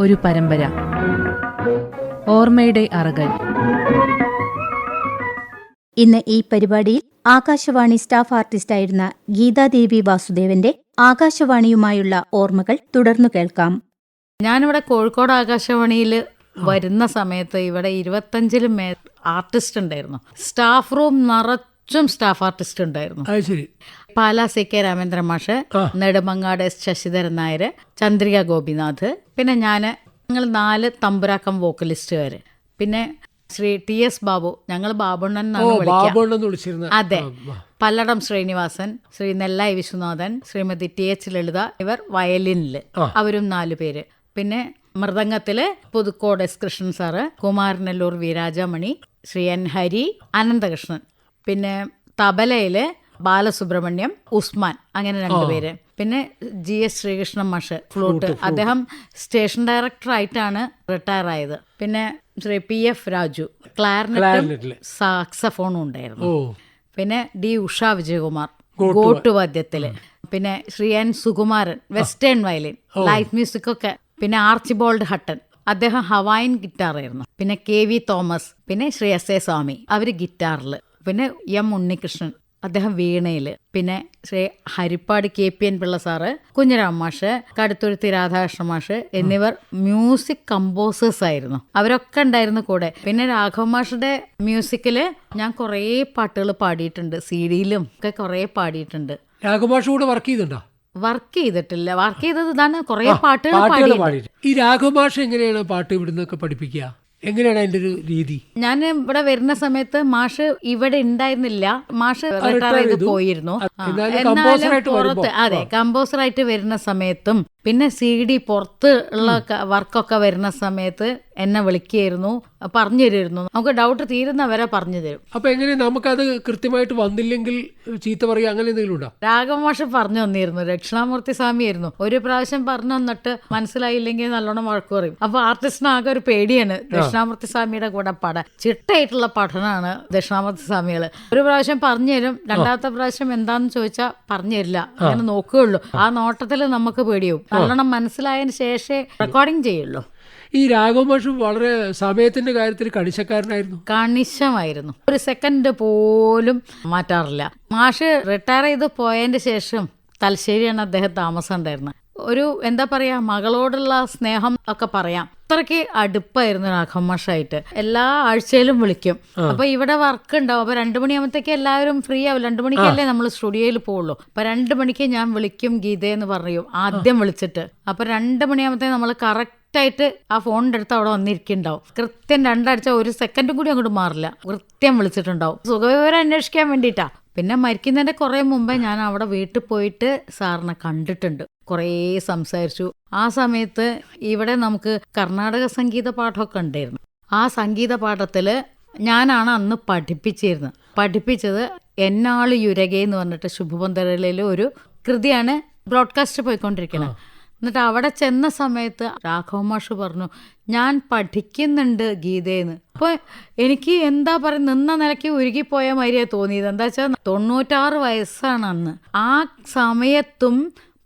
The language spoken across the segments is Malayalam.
ഒരു പരമ്പര. ഓർമ്മയുടെ അറകൾ. ഇന്ന് ഈ പരിപാടിയിൽ ആകാശവാണി സ്റ്റാഫ് ആർട്ടിസ്റ്റായിരുന്ന ഗീതാദേവി വാസുദേവന്റെ ആകാശവാണിയുമായുള്ള ഓർമ്മകൾ തുടർന്നു കേൾക്കാം. ഞാനിവിടെ കോഴിക്കോട് ആകാശവാണിയിൽ വരുന്ന സമയത്ത് ഇവിടെ ഇരുപത്തഞ്ചിലും ആർട്ടിസ്റ്റ് ഉണ്ടായിരുന്നു. സ്റ്റാഫ് റൂം നിറച്ചും സ്റ്റാഫ് ആർട്ടിസ്റ്റ് ഉണ്ടായിരുന്നു. അത് ശരി. പാലാ സി കെ രാമേന്ദ്രൻ മാഷ് നെടുമങ്ങാട് എസ് ശശിധരൻ നായർ ചന്ദ്രിക ഗോപിനാഥ് പിന്നെ ഞാൻ ഞങ്ങൾ നാല് തമ്പുരാക്കം വോക്കലിസ്റ്റുകാർ പിന്നെ ശ്രീ ടി എസ് ബാബു ഞങ്ങൾ ബാബുണ്ണൻ എന്നാണ് വിളിക്കുക അതെ. പല്ലടം ശ്രീനിവാസൻ ശ്രീ നെല്ലായി വിശ്വനാഥൻ ശ്രീമതി ടി എച്ച് ലളിത ഇവർ വയലിനിൽ അവരും നാലു പേര്. പിന്നെ മൃദംഗത്തിൽ Puthukkode S Krishnan sir Kumaranelloor Veerajamani Sri N Hari Ananthakrishnan. പിന്നെ തബലയിൽ ബാലസുബ്രഹ്മണ്യം ഉസ്മാൻ അങ്ങനെ രണ്ടുപേര് പിന്നെ ജി എസ് ശ്രീകൃഷ്ണൻ മാഷ് ഫ്ലൂട്ട് അദ്ദേഹം സ്റ്റേഷൻ ഡയറക്ടർ ആയിട്ടാണ് റിട്ടയർ ആയത് പിന്നെ ശ്രീ പി എഫ് രാജു ക്ലാരിനെറ്റും. സാക്സഫോണും ഉണ്ടായിരുന്നു. പിന്നെ ഡി ഉഷ വിജയകുമാർ ഗോട്ടുവാദ്യത്തിൽ. പിന്നെ Shri N Sukumaran western violin life music ഒക്കെ പിന്നെ ആർച്ചിബോൾഡ് ഹട്ടൻ. അദ്ദേഹം ഹവായിൻ ഗിറ്റാർ ആയിരുന്നു പിന്നെ കെ വി തോമസ് പിന്നെ ശ്രീ എസ് എ സ്വാമി. അവർ ഗിറ്റാറിൽ പിന്നെ എം ഉണ്ണികൃഷ്ണൻ അദ്ദേഹം വീണയിൽ പിന്നെ Sri Harippad K P N Pillai sir Kunhiram മാഷ് കടുത്തുരുത്തി രാധാകൃഷ്ണ മാഷ് എന്നിവർ മ്യൂസിക് കമ്പോസേഴ്സ് ആയിരുന്നു. അവരൊക്കെ ഉണ്ടായിരുന്നു കൂടെ. പിന്നെ രാഘവ മാഷുടെ മ്യൂസിക്കിൽ ഞാൻ കുറേ പാട്ടുകൾ പാടിയിട്ടുണ്ട്. സി ഡിയിലും ഒക്കെ കുറേ പാടിയിട്ടുണ്ട്. രാഘവ മാഷ് കൂടെ വർക്ക് ചെയ്തിട്ടുണ്ടോ? വർക്ക് ചെയ്തിട്ടില്ല. വർക്ക് ചെയ്തത് ഇതാണ്. കുറേ പാട്ടുകൾ പാടി ഈ രാഘവ മാഷ് എങ്ങനെയാണ് പാട്ട് ഇവിടുന്നൊക്കെ പഠിപ്പിക്കുക? എങ്ങനെയാണ് അതിന്റെ ഒരു രീതി ഞാൻ ഇവിടെ വരുന്ന സമയത്ത് മാഷ് ഇവിടെ ഉണ്ടായിരുന്നില്ല മാഷ് റിട്ടയർ ചെയ്ത്. പോയിരുന്നു എന്നാലും പുറത്ത് അതെ. കമ്പോസർ ആയിട്ട് വരുന്ന സമയത്തും പിന്നെ സി ഡി പുറത്ത് ഉള്ള വർക്കൊക്കെ വരുന്ന സമയത്ത് എന്നെ വിളിക്കുകയായിരുന്നു പറഞ്ഞു തരുമായിരുന്നു. നമുക്ക് ഡൗട്ട് തീരുന്ന വരെ പറഞ്ഞു തരും. അപ്പൊ എങ്ങനെ നമുക്കത് കൃത്യമായിട്ട് വന്നില്ലെങ്കിൽ ചീത്ത പറയുക അങ്ങനെ എന്തെങ്കിലും ഉണ്ടോ? രാഗമോഷം പറഞ്ഞു തന്നിരുന്നു ദക്ഷിണാമൂർത്തി സ്വാമി ആയിരുന്നു. ഒരു പ്രാവശ്യം പറഞ്ഞു തന്നിട്ട് മനസ്സിലായില്ലെങ്കിൽ നല്ലോണം വഴക്ക് പറയും. അപ്പൊ ആർട്ടിസ്റ്റിന് ആകെ ഒരു പേടിയാണ് ദക്ഷിണാമൂർത്തി സ്വാമിയുടെ കൂടെ പാടാൻ. ചിട്ടയായിട്ടുള്ള പഠനമാണ് ദക്ഷിണാമൂർത്തി സ്വാമികൾ ഒരു പ്രാവശ്യം പറഞ്ഞു തരും രണ്ടാമത്തെ പ്രാവശ്യം എന്താന്ന് ചോദിച്ചാൽ പറഞ്ഞു തരില്ല. അങ്ങനെ നോക്കുകയുള്ളൂ. ആ നോട്ടത്തിൽ നമുക്ക് പേടിയാവും. നല്ലോണം മനസ്സിലായതിന് ശേഷമേ റെക്കോർഡിങ് ചെയ്യുള്ളൂ. ഈ രാഘവമാഷ് വളരെ സമയത്തിന്റെ കാര്യത്തിൽ കണിശക്കാരനായിരുന്നു. കണിശമായിരുന്നു. ഒരു സെക്കൻഡ് പോലും മാറ്റാറില്ല. മാഷ് റിട്ടയർ ചെയ്ത് പോയതിന്റെ ശേഷം തലശ്ശേരിയാണ് അദ്ദേഹം താമസം ഉണ്ടായിരുന്നത് ഒരു എന്താ പറയാ മകളോടുള്ള സ്നേഹം ഒക്കെ പറയാം. അത്രയ്ക്ക് അടുപ്പായിരുന്നു രാഘവമാഷായിട്ട് എല്ലാ ആഴ്ചയിലും വിളിക്കും. അപ്പൊ ഇവിടെ വർക്ക് ഉണ്ടാവും. അപ്പൊ രണ്ടു മണിയാകുമ്പോഴത്തേക്ക് എല്ലാവരും ഫ്രീ ആവും. രണ്ടു മണിക്കല്ലേ നമ്മൾ സ്റ്റുഡിയോയിൽ പോവുള്ളൂ. അപ്പൊ രണ്ടു മണിക്ക് ഞാൻ വിളിക്കും ഗീതയെന്ന് പറയും. ആദ്യം വിളിച്ചിട്ട്. അപ്പൊ രണ്ടു മണിയാകുമ്പത്തേക്ക് നമ്മൾ കറക്റ്റ് ആയിട്ട് ആ ഫോണിന്റെ അടുത്ത് അവിടെ വന്നിരിക്കുന്നുണ്ടാവും. കൃത്യം രണ്ടാഴ്ച ഒരു സെക്കൻഡും കൂടി അങ്ങോട്ട് മാറില്ല. കൃത്യം വിളിച്ചിട്ടുണ്ടാവും. സുഖവിവരം അന്വേഷിക്കാൻ വേണ്ടിയിട്ടാ. പിന്നെ മരിക്കുന്നതിന്റെ കുറേ മുമ്പേ ഞാൻ അവിടെ വീട്ടിൽ പോയിട്ട് സാറിനെ കണ്ടിട്ടുണ്ട്. കുറേ സംസാരിച്ചു. ആ സമയത്ത് ഇവിടെ നമുക്ക് കർണാടക സംഗീത പാഠമൊക്കെ ഉണ്ടായിരുന്നു. ആ സംഗീത പാഠത്തിൽ ഞാനാണ് അന്ന് പഠിപ്പിച്ചിരുന്നത്. പഠിപ്പിച്ചത് എന്നാൾ യുരകെ എന്ന് പറഞ്ഞിട്ട് ശുഭബന്ധരയിലെ ഒരു കൃതിയാണ് ബ്രോഡ്കാസ്റ്റ് പോയിക്കൊണ്ടിരിക്കുന്നത്. എന്നിട്ട് അവിടെ ചെന്ന സമയത്ത് രാഘവ മാഷ് പറഞ്ഞു ഞാൻ പഠിക്കുന്നുണ്ട് ഗീതയെന്ന് അപ്പോൾ എനിക്ക് എന്താ പറയുക നിന്ന നിലയ്ക്ക് ഉരുകിപ്പോയ മാതിരിയാ തോന്നിയത്. എന്താ വെച്ചാൽ തൊണ്ണൂറ്റാറ് വയസ്സാണ് അന്ന്. ആ സമയത്തും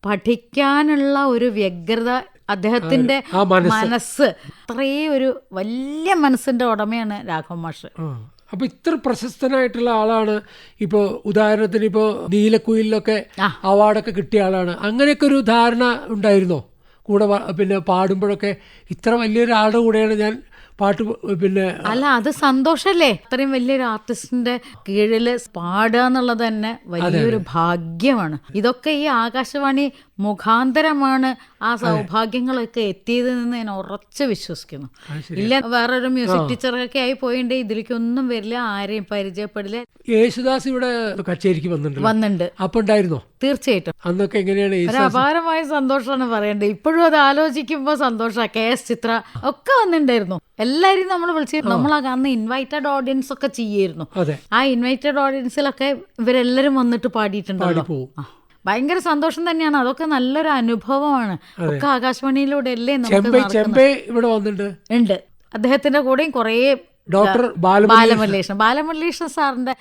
പഠിക്കാനുള്ള ഒരു വ്യഗ്രത അദ്ദേഹത്തിന്റെ മനസ്സ്. മനസ്സ്. അത്രയും ഒരു വലിയ മനസ്സിന്റെ ഉടമയാണ് രാഘവ മാഷ്. ആ. അപ്പൊ ഇത്ര പ്രശസ്തനായിട്ടുള്ള ആളാണ് ഇപ്പോ ഉദാഹരണത്തിന് ഇപ്പോ നീലക്കുയിലൊക്കെ. അവാർഡൊക്കെ കിട്ടിയ ആളാണ് അങ്ങനെയൊക്കെ ഒരു ധാരണ ഉണ്ടായിരുന്നോ കൂടെ പിന്നെ പാടുമ്പോഴൊക്കെ ഇത്ര വലിയൊരാളുടെ കൂടെയാണ് ഞാൻ പാട്ട് പിന്നെ അല്ല അത് സന്തോഷല്ലേ? അത്രയും വലിയൊരു ആർട്ടിസ്റ്റിന്റെ കീഴിൽ പാടുക എന്നുള്ളത് തന്നെ വലിയൊരു ഭാഗ്യമാണ്. ഇതൊക്കെ ഈ ആകാശവാണി മുഖാന്തരമാണ് ആ സൗഭാഗ്യങ്ങളൊക്കെ എത്തിയത് എന്ന് ഞാൻ ഉറച്ച് വിശ്വസിക്കുന്നു. ഇല്ല വേറൊരു മ്യൂസിക് ടീച്ചറൊക്കെ ആയി പോയിണ്ട് ഇതിലേക്ക് ഒന്നും വരില്ല ആരെയും പരിചയപ്പെടില്ല. യേശുദാസ് ഇവിടെ കച്ചേരിക്ക് വന്നിട്ടുണ്ട്. വന്നിട്ടുണ്ട് അപ്പൊ ഉണ്ടായിരുന്നോ? തീർച്ചയായിട്ടും. അന്നൊക്കെ എങ്ങനെയാണ് ഒരു അപാരമായ സന്തോഷമാണ് പറയേണ്ടത്. ഇപ്പോഴും അത് ആലോചിക്കുമ്പോൾ സന്തോഷമാണ് കെ എസ് ചിത്ര ഒക്കെ വന്നിട്ടുണ്ടായിരുന്നു. എല്ലാവരും നമ്മൾ വിളിച്ചിരുന്നു നമ്മൾ അന്ന് ഇൻവൈറ്റഡ് ഓഡിയൻസ് ഒക്കെ ചെയ്യായിരുന്നു ആ ഇൻവൈറ്റഡ് ഓഡിയൻസിലൊക്കെ ഇവരെല്ലാരും വന്നിട്ട് പാടിയിട്ടുണ്ടല്ലോ. പാടിപ്പോവും. ഭയങ്കര സന്തോഷം തന്നെയാണ്. അതൊക്കെ നല്ലൊരു അനുഭവമാണ്. ഒക്കെ ആകാശവാണിയിലൂടെ അല്ലേ നമുക്ക് ഉണ്ട്. അദ്ദേഹത്തിന്റെ കൂടെയും കുറേ ഡോക്ടർ ബാലമുരളി ബാലമുരളീകൃഷ്ണൻ ബാലമുരളീകൃഷ്ണൻ സാറിന്റെ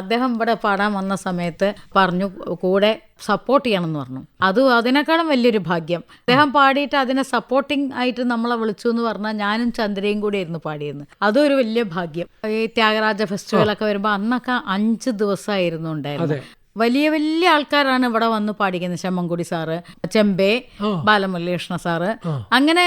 അദ്ദേഹം ഇവിടെ പാടാൻ വന്ന സമയത്ത് പറഞ്ഞു കൂടെ സപ്പോർട്ട് ചെയ്യണം എന്ന് പറഞ്ഞു. അത് അതിനേക്കാളും വലിയൊരു ഭാഗ്യം. അദ്ദേഹം പാടിയിട്ട് അതിനെ സപ്പോർട്ടിംഗ് ആയിട്ട് നമ്മളെ വിളിച്ചു എന്ന് പറഞ്ഞാൽ ഞാനും ചന്ദ്രയും കൂടി ആയിരുന്നു പാടിയെന്ന് അതും ഒരു വലിയ ഭാഗ്യം. ഈ ത്യാഗരാജ ഫെസ്റ്റിവലൊക്കെ വരുമ്പോൾ അന്നൊക്കെ അഞ്ച് ദിവസമായിരുന്നു ഉണ്ടായിരുന്നത്. വലിയ വലിയ ആൾക്കാരാണ് ഇവിടെ വന്ന് പാടിക്കുന്നത് ശമ്മൻകുടി സാറ് ചെമ്പേ ബാലമുരളീകൃഷ്ണ സാറ്. അങ്ങനെ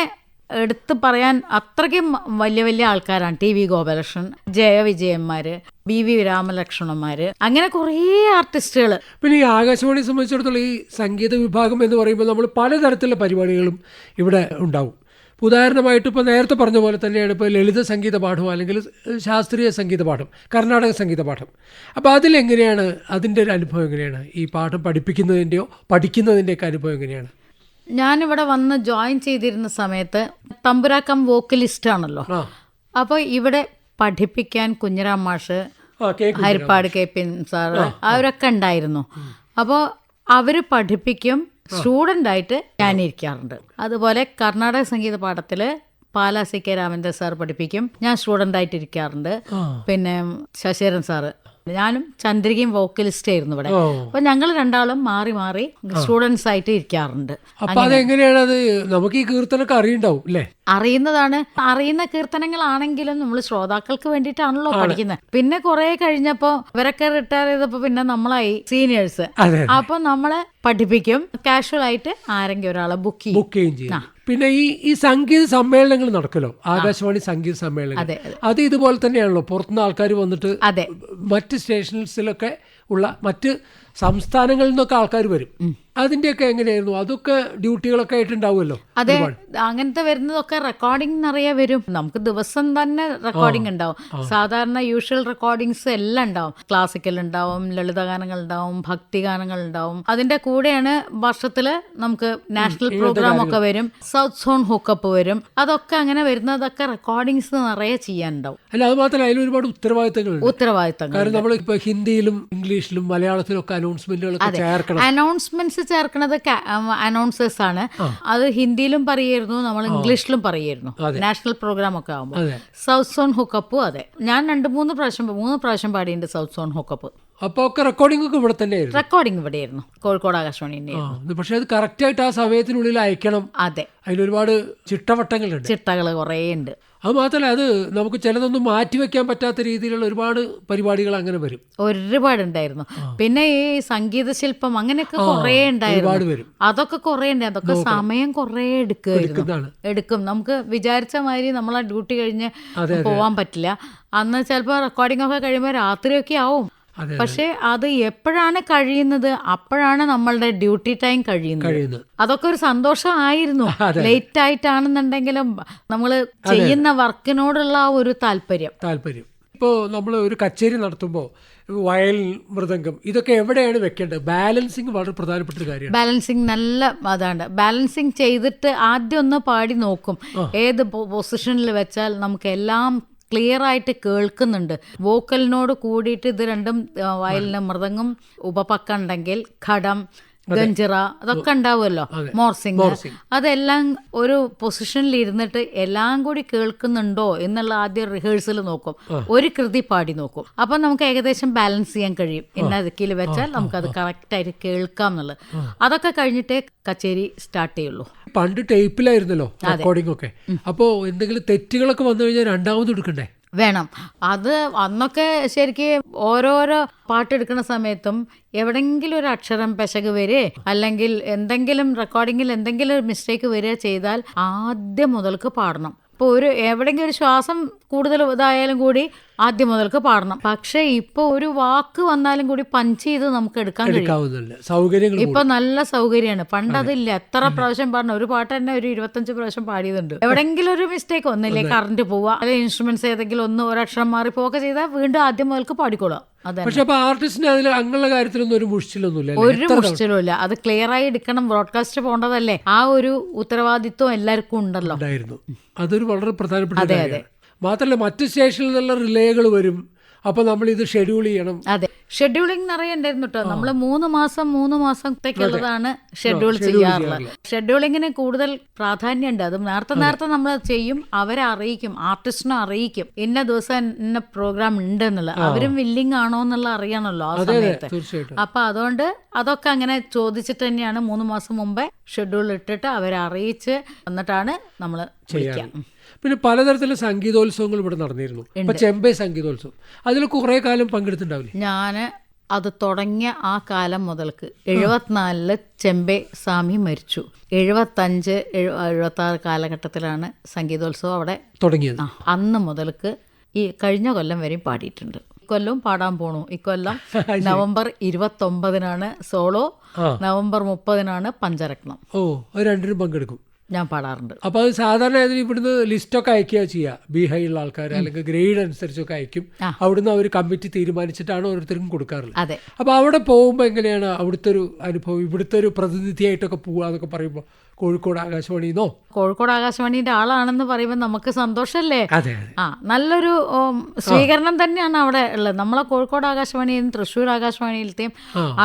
എടുത്ത് പറയാൻ അത്രയ്ക്കും വലിയ വലിയ ആൾക്കാരാണ് ടി വി ഗോപാലകൃഷ്ണൻ ജയവിജയന്മാര് ബി വി രാമലക്ഷ്മണന്മാര് അങ്ങനെ കുറേ ആർട്ടിസ്റ്റുകൾ പിന്നെ ഈ ആകാശവാണിയെ സംബന്ധിച്ചിടത്തോളം ഈ സംഗീത വിഭാഗം എന്ന് പറയുമ്പോൾ നമ്മൾ പലതരത്തിലുള്ള പരിപാടികളും ഇവിടെ ഉണ്ടാവും. ഉദാഹരണമായിട്ട് ഇപ്പോൾ നേരത്തെ പറഞ്ഞ പോലെ തന്നെയാണ് ഇപ്പോൾ ലളിത സംഗീത പാഠം അല്ലെങ്കിൽ ശാസ്ത്രീയ സംഗീത പാഠം കർണാടക സംഗീത പാഠം. അപ്പോൾ അതിലെങ്ങനെയാണ് അതിന്റെ ഒരു അനുഭവം എങ്ങനെയാണ്? ഈ പാഠം പഠിപ്പിക്കുന്നതിന്റെയോ പഠിക്കുന്നതിന്റെയൊക്കെ അനുഭവം എങ്ങനെയാണ്? ഞാനിവിടെ വന്ന് ജോയിൻ ചെയ്തിരുന്ന സമയത്ത് തമ്പുരാക്കം വോക്കലിസ്റ്റ് ആണല്ലോ. അപ്പോൾ ഇവിടെ പഠിപ്പിക്കാൻ കുഞ്ഞിരാം മാഷ് ഹരിപ്പാട് കെ പി സാർ അവരൊക്കെ ഉണ്ടായിരുന്നു. അപ്പോൾ അവർ പഠിപ്പിക്കും സ്റ്റുഡന്റ് ആയിട്ട് ഞാൻ ഇരിക്കാറുണ്ട് അതുപോലെ കർണാടക സംഗീത പാഠത്തിൽ Pala C K Ramendra sir പഠിപ്പിക്കും ഞാൻ സ്റ്റുഡന്റ് ആയിട്ട് ഇരിക്കാറുണ്ട് പിന്നെ ശശിധരൻ സാറ്. ഞാനും ചന്ദ്രികയും വോക്കലിസ്റ്റ് ആയിരുന്നു ഇവിടെ. അപ്പൊ ഞങ്ങൾ രണ്ടാളും മാറി മാറി സ്റ്റുഡൻസ് ആയിട്ട് ഇരിക്കാറുണ്ട്. അപ്പൊ അതെങ്ങനെയാണ് അത്? നമുക്ക് ഈ കീർത്തനൊക്കെ അറിയുണ്ടാവും അല്ലേ അറിയുന്നതാണ്. അറിയുന്ന കീർത്തനങ്ങളാണെങ്കിലും നമ്മൾ ശ്രോതാക്കൾക്ക് വേണ്ടിയിട്ടാണല്ലോ പഠിക്കുന്നത് പിന്നെ കുറെ കഴിഞ്ഞപ്പോ ഇവരൊക്കെ റിട്ടയർ ചെയ്തപ്പോ പിന്നെ നമ്മളായി സീനിയേഴ്സ് അപ്പൊ നമ്മളെ പഠിപ്പിക്കും. കാഷ്വൽ ആയിട്ട് ആരെങ്കിലും ഒരാളെ ബുക്ക് ചെയ്യും. ബുക്ക് ചെയ്യും ചെയ്യും. പിന്നെ ഈ ഈ സംഗീത സമ്മേളനങ്ങൾ നടക്കല്ലോ ആകാശവാണി സംഗീത സമ്മേളനം അതെ, അത്. ഇതുപോലെ തന്നെയാണല്ലോ. പുറത്തുനിന്ന് ആൾക്കാർ വന്നിട്ട് അതെ. മറ്റ് സ്റ്റേഷൻസിലൊക്കെ ഉള്ള മറ്റ് സംസ്ഥാനങ്ങളിൽ നിന്നൊക്കെ ആൾക്കാർ വരും. അതിന്റെയൊക്കെ എങ്ങനെയായിരുന്നു? അതൊക്കെ ഡ്യൂട്ടികളൊക്കെ ആയിട്ടുണ്ടാവുമല്ലോ അതെ അങ്ങനത്തെ വരുന്നതൊക്കെ റെക്കോർഡിംഗ് നിറയെ വരും. നമുക്ക് ദിവസം തന്നെ റെക്കോർഡിംഗ് ഉണ്ടാവും. സാധാരണ യൂഷ്വൽ റെക്കോർഡിങ്സ് എല്ലാം ഉണ്ടാവും. ക്ലാസിക്കൽ ഉണ്ടാവും ലളിതഗാനങ്ങൾ ഉണ്ടാവും ഭക്തിഗാനങ്ങൾ ഉണ്ടാവും. അതിന്റെ കൂടെയാണ് വർഷത്തിൽ നമുക്ക് നാഷണൽ പ്രോഗ്രാം ഒക്കെ വരും. സൗത്ത് സോൺ ഹുക്കപ്പ് വരും. അതൊക്കെ അങ്ങനെ വരുന്നതൊക്കെ റെക്കോർഡിങ്സ് നിറയെ ചെയ്യാനുണ്ടാവും. അല്ല അത് മാത്രമല്ല അതിൽ ഒരുപാട് ഉത്തരവാദിത്തങ്ങൾ കാരണം നമ്മൾ ഇപ്പൊ ഹിന്ദിയിലും ഇംഗ്ലീഷിലും മലയാളത്തിലും ഒക്കെ അനൗൺസ്മെന്റുകളൊക്കെ ചേർക്കണം. അനൗൺസ്മെന്റ്സ് ചേർക്കുന്നത് അനൗൺസേഴ്സ് ആണ്. അത് ഹിന്ദിയിലും പറയായിരുന്നു നമ്മൾ ഇംഗ്ലീഷിലും പറയായിരുന്നു നാഷണൽ പ്രോഗ്രാം ഒക്കെ ആകുമ്പോൾ സൗത്ത് സോൺ ഹുക്കപ്പും അതെ. ഞാൻ രണ്ട് മൂന്ന് പ്രാവശ്യം മൂന്ന് പ്രാവശ്യം പാടിയിട്ടുണ്ട് സൗത്ത് സോൺ ഹുക്കപ്പ് അപ്പൊ ഒക്കെ റെക്കോർഡിംഗ് ഒക്കെ ഇവിടെ തന്നെയായിരുന്നു. റെക്കോർഡിംഗ് ഇവിടെയായിരുന്നു. കോഴിക്കോട് ആകാശവാണിന്റെ ആ ഇത് പക്ഷെ അത് കറക്റ്റായിട്ട് ആ സമയത്തിനുള്ളിൽ അയക്കണം. അതെ. അതിലൊരുപാട് ചിട്ടവട്ടങ്ങളുണ്ട്. ചിട്ടകൾ കുറേ ഉണ്ട്. അത് മാത്രമല്ല അത് നമുക്ക് ചിലതൊന്നും മാറ്റി വെക്കാൻ പറ്റാത്ത രീതിയിലുള്ള ഒരുപാട് പരിപാടികൾ അങ്ങനെ വരും. ഒരുപാട് ഉണ്ടായിരുന്നു പിന്നെ ഈ സംഗീത ശില്പം അങ്ങനെയൊക്കെ കുറേ ഒരുപാട് ഉണ്ടായിരുന്നു വരും. അതൊക്കെ കുറേ ഉണ്ട്. അതൊക്കെ സമയം കുറേ എടുക്കുമായിരുന്നു. എടുക്കുന്നതാണ്. എടുക്കും. നമുക്ക് വിചാരിച്ച മാതിരി നമ്മൾ ആ ഡ്യൂട്ടി കഴിഞ്ഞ് പോവാൻ പറ്റില്ല. അന്ന് ചിലപ്പോൾ റെക്കോർഡിംഗ് ഒക്കെ കഴിയുമ്പോൾ രാത്രിയൊക്കെ ആവും. പക്ഷെ അത് എപ്പോഴാണ് കഴിയുന്നത്? അപ്പോഴാണ് നമ്മളുടെ ഡ്യൂട്ടി ടൈം കഴിയുന്നത്. അതൊക്കെ ഒരു സന്തോഷമായിരുന്നു. ലേറ്റ് ആയിട്ടാണെന്നുണ്ടെങ്കിലും നമ്മൾ ചെയ്യുന്ന വർക്കിനോടുള്ള ഒരു താല്പര്യം. താല്പര്യം. ഇപ്പോ നമ്മൾ ഒരു കച്ചേരി നടത്തുമ്പോൾ വയൽ മൃദംഗം ഇതൊക്കെ എവിടെയാണ് വെക്കേണ്ടത്? ബാലൻസിങ് വളരെ പ്രധാനപ്പെട്ട ഒരു കാര്യമാണ്. ബാലൻസിങ് നല്ല അതാണ്. ബാലൻസിങ് ചെയ്തിട്ട് ആദ്യം ഒന്ന് പാടി നോക്കും. ഏത് പൊസിഷനിൽ വെച്ചാൽ നമുക്ക് എല്ലാം ക്ലിയർ ആയിട്ട് കേൾക്കുന്നുണ്ട്. വോക്കലിനോട് കൂടിയിട്ട് ഇത് രണ്ടും വയലിന് മൃദംഗം ഉപപക്ക ഉണ്ടെങ്കിൽ ഘടം ഗഞ്ചിറ അതൊക്കെ ഉണ്ടാവുമല്ലോ. മോർസിംഗ്. അതെല്ലാം ഒരു പൊസിഷനിൽ ഇരുന്നിട്ട് എല്ലാം കൂടി കേൾക്കുന്നുണ്ടോ എന്നുള്ള ആദ്യം റിഹേഴ്സൽ നോക്കും. ഒരു കൃതി പാടി നോക്കും. അപ്പൊ നമുക്ക് ഏകദേശം ബാലൻസ് ചെയ്യാൻ കഴിയും. ഇന്ന ദിക്കിൽ വെച്ചാൽ അത് കറക്റ്റ് ആയിട്ട് കേൾക്കാം എന്നുള്ളത്. അതൊക്കെ കഴിഞ്ഞിട്ടേ കച്ചേരി സ്റ്റാർട്ട് ചെയ്യുള്ളൂ. പണ്ട് ടേപ്പിലായിരുന്നല്ലോ റെക്കോർഡിംഗ് ഒക്കെ. അപ്പോ എന്തെങ്കിലും തെറ്റുകളൊക്കെ വന്നു കഴിഞ്ഞാൽ രണ്ടാമത് എടുക്കണ്ടേ? വേണം. അത് അന്നൊക്കെ ശരിക്കും ഓരോരോ പാട്ടെടുക്കുന്ന സമയത്തും എവിടെങ്കിലും ഒരു അക്ഷരം പെശക് വരെ അല്ലെങ്കിൽ എന്തെങ്കിലും റെക്കോർഡിങ്ങിൽ എന്തെങ്കിലും ഒരു മിസ്റ്റേക്ക് വരിക ചെയ്താൽ ആദ്യം മുതൽക്ക് പാടണം. ഇപ്പോൾ ഒരു എവിടെയെങ്കിലും ഒരു ശ്വാസം കൂടുതൽ ഇതായാലും കൂടി ആദ്യം മുതൽക്ക് പാടണം. പക്ഷേ ഇപ്പോൾ ഒരു വാക്ക് വന്നാലും കൂടി പഞ്ച് ചെയ്ത് നമുക്ക് എടുക്കാൻ കഴിയും. ഇപ്പൊ നല്ല സൗകര്യമാണ് പണ്ട് അതില്ല എത്ര പ്രാവശ്യം പാടണം. ഒരു പാട്ട് തന്നെ ഒരു ഇരുപത്തഞ്ച് പ്രാവശ്യം പാടിയതുണ്ട്. എവിടെങ്കിലും ഒരു മിസ്റ്റേക്ക് ഒന്നില്ലേ കറണ്ട് പോവുക അല്ലെങ്കിൽ ഇൻസ്ട്രുമെന്റ്സ് ഏതെങ്കിലും ഒന്ന് ഒരക്ഷരം മാറി പോവുക ചെയ്താൽ വീണ്ടും ആദ്യം മുതൽക്ക് പാടിക്കോളാം. പക്ഷെ അപ്പൊ ആർട്ടിസ്റ്റിന് അതിൽ അങ്ങനെയുള്ള കാര്യത്തിലൊന്നും ഒരു മുഷിച്ചിലൊന്നുമില്ല? ഒരു ഇല്ല അത് ക്ലിയർ ആയി എടുക്കണം ബ്രോഡ്കാസ്റ്റ് പോകേണ്ടതല്ലേ ആ ഒരു ഉത്തരവാദിത്വം എല്ലാവർക്കും ഉണ്ടല്ലോ. ഉണ്ടായിരുന്നു. അതൊരു വളരെ പ്രധാനപ്പെട്ട കാര്യമാണ്. മാത്രമല്ല മറ്റ് സ്റ്റേഷനിൽ നിന്നുള്ള റിലേകൾ വരും. അപ്പൊ നമ്മൾ ഇത് ഷെഡ്യൂൾ ചെയ്യണം. അതെ. ഷെഡ്യൂളിംഗ് നിറയുണ്ടായിരുന്നു കേട്ടോ നമ്മൾ മൂന്ന് മാസം മൂന്ന് മാസത്തേക്കുള്ളതാണ് ഷെഡ്യൂൾ ചെയ്യാറുള്ളത്. ഷെഡ്യൂളിങ്ങിന് കൂടുതൽ പ്രാധാന്യമുണ്ട് അത് നേരത്തെ നേരത്തെ നമ്മൾ ചെയ്യും അവരെ അറിയിക്കും ആർട്ടിസ്റ്റിനെ അറിയിക്കും. ഇന്ന ദിവസം ഇന്ന പ്രോഗ്രാം ഉണ്ട് എന്നുള്ളത് അവരും വില്ലിങ് ആണോ എന്നുള്ള അറിയണമല്ലോ ആ സമയത്ത്. അപ്പൊ അതുകൊണ്ട് അതൊക്കെ അങ്ങനെ ചോദിച്ചിട്ട് തന്നെയാണ് മൂന്ന് മാസം മുമ്പേ ഷെഡ്യൂൾ ഇട്ടിട്ട് അവരെ അറിയിച്ച് വന്നിട്ടാണ് നമ്മൾ വിളിക്കുക. പിന്നെ പലതരത്തിലുള്ള സംഗീതോത്സവങ്ങൾ ഇവിടെ നടന്നിരുന്നു. ഇപ്പൊ ചെമ്പൈ സംഗീതോത്സവം. അതിൽ കുറെ കാലം പങ്കെടുത്തിട്ടുണ്ടാവില്ലേ? ഞാൻ അത് തുടങ്ങിയ ആ കാലം മുതൽക്ക് എഴുപത്തിനാലിൽ ചെമ്പെ സ്വാമി മരിച്ചു. എഴുപത്തഞ്ച് എഴുപത്തി ആറ് കാലഘട്ടത്തിലാണ് സംഗീതോത്സവം അവിടെ തുടങ്ങിയത്. അന്ന് മുതൽക്ക് ഈ കഴിഞ്ഞ കൊല്ലം വരെയും പാടിയിട്ടുണ്ട്. ഇക്കൊല്ലവും പാടാൻ പോണു. ഇക്കൊല്ലം നവംബർ ഇരുപത്തൊമ്പതിനാണ് സോളോ നവംബർ മുപ്പതിനാണ് പഞ്ചരത്നം. ഓ രണ്ടിനും പങ്കെടുക്കും. ഞാൻ പാടാറുണ്ട്. അപ്പൊ അത് സാധാരണ ഇവിടുന്ന് ലിസ്റ്റൊക്കെ അയക്കുക ചെയ്യുക ബീഹൈ ഉള്ള ആൾക്കാർ അല്ലെങ്കിൽ ഗ്രേഡ് അനുസരിച്ചൊക്കെ അയക്കും അവിടുന്ന് അവർ കമ്മിറ്റി തീരുമാനിച്ചിട്ടാണ് ഓരോരുത്തർക്കും കൊടുക്കാറുള്ളത്. അതെ. അപ്പൊ അവിടെ പോകുമ്പോൾ എങ്ങനെയാണ് അവിടുത്തെ ഒരു അനുഭവം? ഇവിടുത്തെ ഒരു പ്രതിനിധിയായിട്ടൊക്കെ പോവുക എന്നൊക്കെ പറയുമ്പോൾ കോഴിക്കോട് ആകാശവാണിന്നോ? കോഴിക്കോട് ആകാശവാണിന്റെ ആളാണെന്ന് പറയുമ്പോൾ നമുക്ക് സന്തോഷമല്ലേ അതെ ആ നല്ലൊരു സ്വീകരണം തന്നെയാണ് അവിടെ ഉള്ളത്. നമ്മളെ കോഴിക്കോട് ആകാശവാണിയും തൃശ്ശൂർ ആകാശവാണിയിലത്തെയും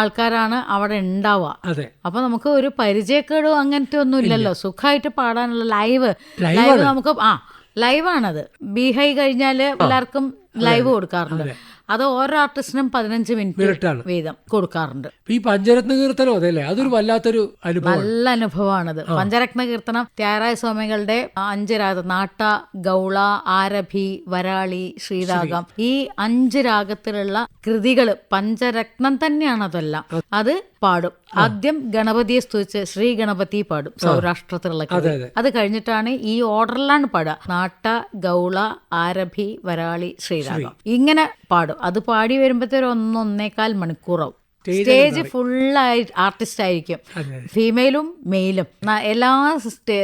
ആൾക്കാരാണ് അവിടെ ഉണ്ടാവുക. അതെ. അപ്പൊ നമുക്ക് ഒരു പരിചയക്കേടോ അങ്ങനത്തെ ഒന്നും ഇല്ലല്ലോ. സുഖമായിട്ട് പാടാനുള്ള ലൈവ്. ലൈവ് നമുക്ക് ആ ലൈവാണത്. ബീഹൈ കഴിഞ്ഞാൽ എല്ലാവർക്കും ലൈവ് കൊടുക്കാറുണ്ട്. അത്. ഓരോ ആർട്ടിസ്റ്റിനും പതിനഞ്ച് മിനിറ്റ്. വീതം കൊടുക്കാറുണ്ട്. ഈ പഞ്ചരത്ന കീർത്തനം അതല്ലേ അതൊരു വല്ലാത്തൊരു നല്ല അനുഭവമാണത്. പഞ്ചരത്ന കീർത്തനം ത്യാരായ സ്വാമികളുടെ അഞ്ച് രാഗം നാട്ട ഗൗള ആരഭി വരാളി ശ്രീരാഗം ഈ അഞ്ച് രാഗത്തിലുള്ള കൃതികൾ പഞ്ചരത്നം തന്നെയാണ് അതെല്ലാം അത് പാടും. ആദ്യം ഗണപതിയെ സ്തുതിച്ച് ശ്രീ ഗണപതി പാടും സൗരാഷ്ട്രത്തിലുള്ള അത് കഴിഞ്ഞിട്ടാണ് ഈ ഓർഡറിലാണ് പാടുക. നാട്ട ഗൗള ആരഭി വരാളി ശ്രീരാഗം. ഇങ്ങനെ പാടും. അത് പാടി വരുമ്പോഴത്തെ ഒന്നൊന്നേക്കാൽ മണിക്കൂറാവും. സ്റ്റേജ് ഫുള്ളായി ആർട്ടിസ്റ്റ് ആയിരിക്കും. ഫീമെയിലും മെയിലും. എല്ലാ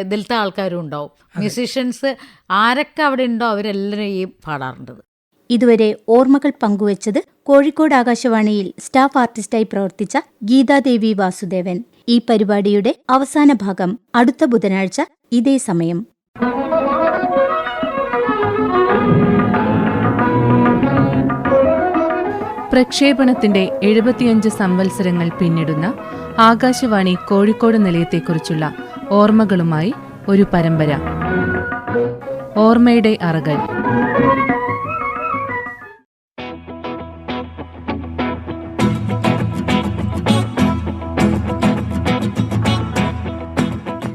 ഇതിലത്തെ ആൾക്കാരും ഉണ്ടാവും. മ്യൂസീഷ്യൻസ് ആരൊക്കെ അവിടെ ഉണ്ടോ അവരെല്ലാവരും ഈ പാടാറുണ്ട് ഇതുവരെ ഓർമ്മകൾ പങ്കുവച്ചത് കോഴിക്കോട് ആകാശവാണിയിൽ സ്റ്റാഫ് ആർട്ടിസ്റ്റായി പ്രവർത്തിച്ച ഗീതാദേവി വാസുദേവൻ. ഈ പരിപാടിയുടെ അവസാന ഭാഗം അടുത്ത ബുധനാഴ്ച ഇതേ സമയം. പ്രക്ഷേപണത്തിന്റെ എഴുപത്തിയഞ്ച് സംവത്സരങ്ങൾ പിന്നിടുന്ന ആകാശവാണി കോഴിക്കോട് നിലയത്തെക്കുറിച്ചുള്ള ഓർമ്മകളുമായി ഒരു പരമ്പര. ഓർമ്മയുടെ അറകൾ.